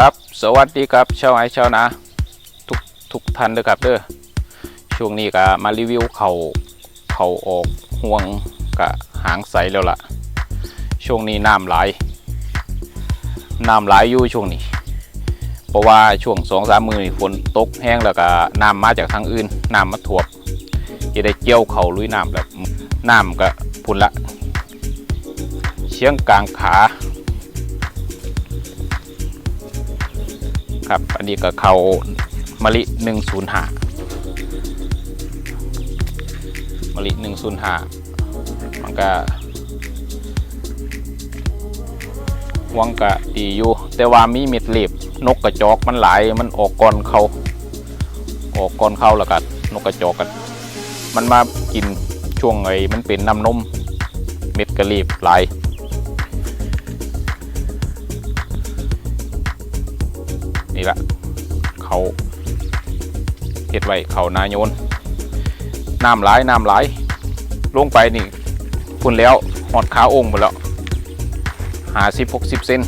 ครับ สวัสดีครับชาวไอชาวนาทุกทุกท่านเลยครับเด้อช่วงนี้ก็มารีวิวเขาเขาออกห่วงกะหางใสแล้วล่ะ ช่วงนี้น้ำไหลายน้ำไหลายอยู่ช่วงนี้ เพราะว่าช่วงสองสามมือฝนตกแห้งแล้วก็น้ำมาจากทางอื่นน้ำมาถ่วมจะได้เกี่ยวเขาลุยน้ำแล้วน้ำก็พุ่นละเชียงกลางขา ครับ อันนี้ก็เขามะลิ105มะลิ105มันก็หวังกะดีอยู่ แต่ว่ามีเม็ดเล็บนกกระจอกมันหลายมันออกก่อนเขาออกก่อนเขาแล้วก็นกกระจอกกัน มันมากินช่วงไอ้มันเป็นน้ำนมเม็ดกระลีบหลาย นี่ละเขาเห็ดไว้เขานายโยนน้ำไหลายน้ำไหลายลงไปนี่พุ่นแล้วหอดขาองค์หมดแล้วหาสิบหกสิบเซน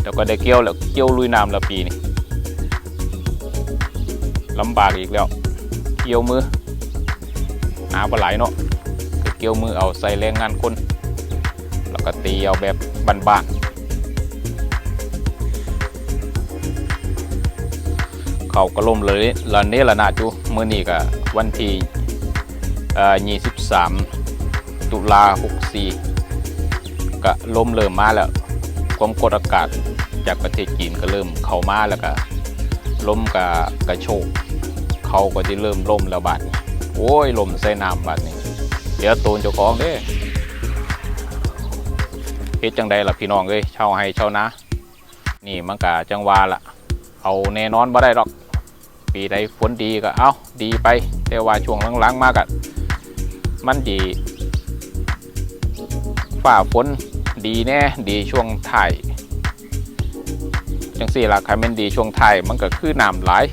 เดี๋ยวก็ได้เกี่ยวแล้วเกี่ยวลุยน้ำล้วปีนี้ลำบากอีกแล้ว เกี่ยวมือ หาปลาไหลเนาะเกี่ยวมือเอาใส่แรงงานคน แล้วก็ตีเอาแบบบานๆ เขาก็ล่มเลยละเนละนาดอยู่มื้อนี้ก็วันที่เอ่อ23ตุลา64ก็ล่มเริ่มมาแล้วความกดอากาศจากประเทศจีนก็เริ่มเข้ามาแล้วก็ลมก็กระโชกเขาก็จะเริ่มล่มแล้วบาดโอ้ยลมใส่น้ำบาดนี้เดี๋ยวตูนเจ้าของเด้ เฮ็ดจังใดล่ะพี่น้องเอ้ยเช่าให้เช่านะ นี่มันกะจังว่าละเอาแน่นอนบ่ได้หรอก ปีใดฝนดีก็เอาดีไป แต่ว่าช่วงหลังๆมากอะมันดีฝ่าฝนดีแน่ดีช่วงถ่ายจังสี่ล่ะใครเป็นดีช่วงถ่ายมันก็คือน้ำไหลาย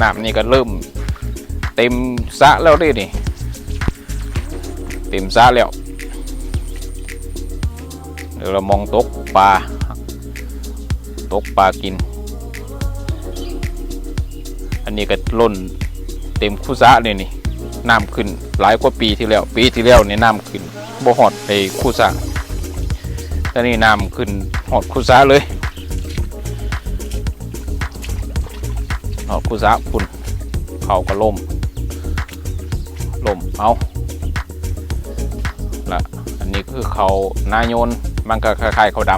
น้ำนี่ก็เริ่ม เต็มสะแล้วดินี่เต็มสะแล้ว ดี๋ยวเรามองตกปลาตกปลากิน อันนี้ก็ล้นเต็มคูสะเลยนี่น้ำขึ้นหลายกว่าปีที่แล้ว ปีที่แล้วนี่น้ำขึ้นบ่หอดไปคูสะต่นี่น้ำขึ้นหอดคูสะเลยหอดคูสะพุ่นเขาก็ล่มล่มเอา คือเขานายโยนมันก็คล้ายๆเขาด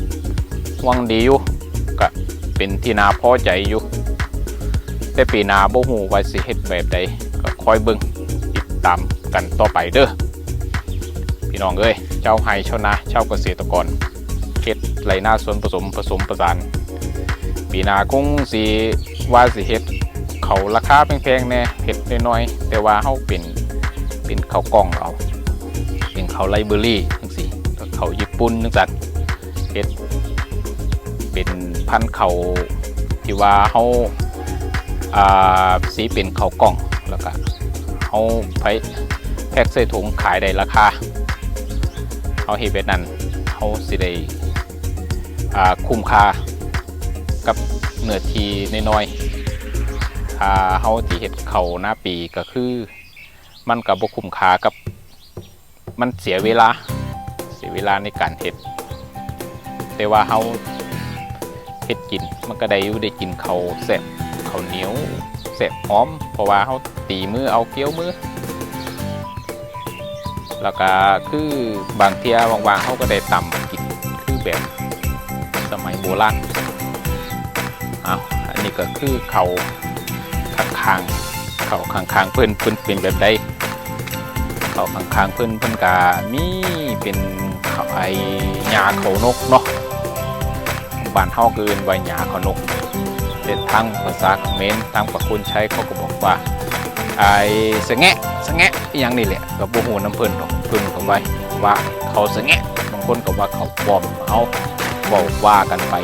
ำวังดีอยู่ก็เป็นที่นาพอใจอยู่แต่ปีนาบ่ฮู้ว่าสิเฮ็ดแบบใดก็คอยเบิ่งติดตามกันต่อไปเด้อพี่น้องเอ้ยเจ้าไห้ชาวนาชาวเกษตรกรเฮ็ดไรหน้าส่วนผสมผสมประสาน ปีนาคงสิว่าสิเฮ็ดเขาราคาแพงๆแน่เฮ็ดน้อยๆแต่ว่าเฮาเป็นเป็นข้าวกล้องเอา เขาไลเบอรี่จังซี่เขาญี่ปุ่นจังซั่นเฮ็ดเป็นพันเขาที่ว่าเฮาอ่าสีเป็นเขากล่องแล้วก็เฮาไปแพ็คใส่ถุงขายได้ราคาเฮาเฮ็ดแบบนั้นเฮาสิได้อ่าคุ้มค่ากับเนื้อทีน้อยๆถ้าเฮาที่เฮ็ดเขาหน้าปีก็คือมันก็บ่คุ้มค่ากับ มันเสียเวลา เสียเวลาในการเห็ด แต่ว่าเฮาเห็ดกิน มันก็ได้อยู่ได้กินเขาแซ่บเขาเหนียวแซ่บหอม เพราะว่าเฮาตีมือเอาเกี้ยวมือ แล้วก็คือบางเที่ยว่างๆเฮาก็ได้ตำกินคือแบบสมัยโบราณอาอันนี้ก็คือเขาข้างๆเขาข้างๆเพิ่นเพิ่นเป็นแบบใด เขาข้างๆเพิ่นเพิ่นกามีเป็นเขาไอหญ้าเขานกเนาะบ้านเฮาเอิ้นว่าหญ้าเขานกแต่ทางภาษาเขมรทางปากคนใช้เขาก็บอกว่าไอ้สแงะสแงะอหยังนี่แหละก็บ่ฮู้น้ำเพิ่นดอกเพิ่นก็ไว้ว่าเขาสแงะบางคนก็ว่าเขาปลอมเอาบอกว่ากันไป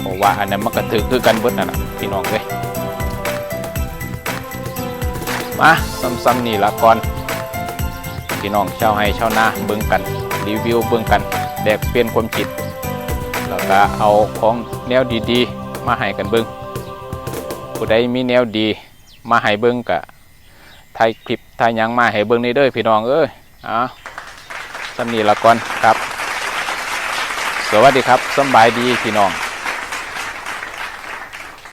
เพราะว่าอันนั้นมันก็ถือคือกันเบิดนั่นน่ะพี่น้องเว้ย มาซ้ำๆนี่ละก่อนพี่น้องชาวไร่ชาวนาเบิ่งกัน รีวิวเบิ่งกันแลกเปลี่ยนความคิด แล้วก็เอาของแนวดีๆ มาให้กันเบิ่งผู้ใดมีแนวดีมาให้เบิ่งก็ถ่ายคลิปถ่ายยังมาให้เบิ่งนี่เด้อพี่น้องเอ้ยอะสำนีละก่อนครับ สวัสดีครับสบายดีพี่น้อง